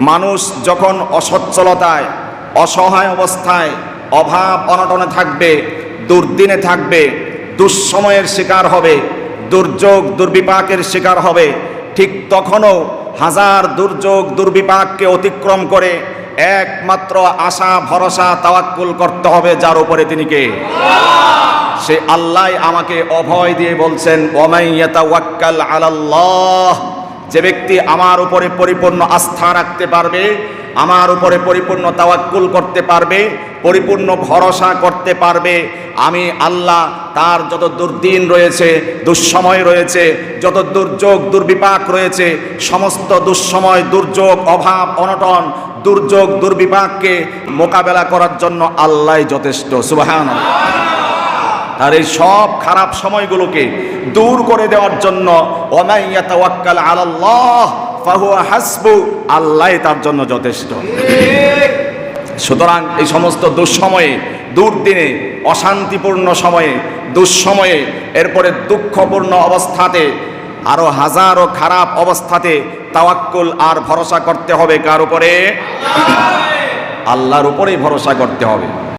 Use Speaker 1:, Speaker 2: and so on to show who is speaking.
Speaker 1: মানুষ যখন অসচ্ছলতায়, অসহায় অবস্থায়, অভাব অনটনে থাকবে, দুর্দিনে থাকবে, দুঃসময়ের শিকার হবে, দুর্যোগ, দুর্বিপাকের শিকার হবে, ঠিক তখনও হাজার দুর্যোগ, দুর্বিপাককে অতিক্রম করে একমাত্র আশা, ভরসা, তাওয়াক্কুল করতে হবে, যার উপরে তিনি কে? সে আল্লাহ আমাকে অভয় দিয়ে বলছেন ওয়াক্কাল আলাল্লাহ। যে ব্যক্তি আমার উপরে পরিপূর্ণ আস্থা রাখতে পারবে, আমার উপরে পরিপূর্ণ তাওয়াক্কুল করতে পারবে, পরিপূর্ণ ভরসা করতে পারবে, আমি আল্লাহ তার যত দুর্দিন রয়েছে, দুঃসময় রয়েছে, যত দুর্যোগ, দুর্বিপাক রয়েছে, সমস্ত দুঃসময়, দুর্যোগ, অভাব, অনটন, দুর্যোগ, দুর্বিপাককে মোকাবেলা করার জন্য আল্লাহ যথেষ্ট সুবাহান আর এই সব খারাপ সময়গুলোকে দূর করে দেওয়ার জন্য ওমাইয়াতাওয়াক্কাল আলাল্লাহ, ফাহুয়া হাসবু, আল্লাহ তার জন্য যথেষ্ট। সুতরাং এই সমস্ত দুঃসময়ে, দুর্দিনে, অশান্তিপূর্ণ সময়ে, দুঃসময়ে, এরপরে দুঃখপূর্ণ অবস্থাতে, আরও হাজারো খারাপ অবস্থাতে তাওয়াক্কুল আর ভরসা করতে হবে কার উপরে? আল্লাহর উপরেই ভরসা করতে হবে।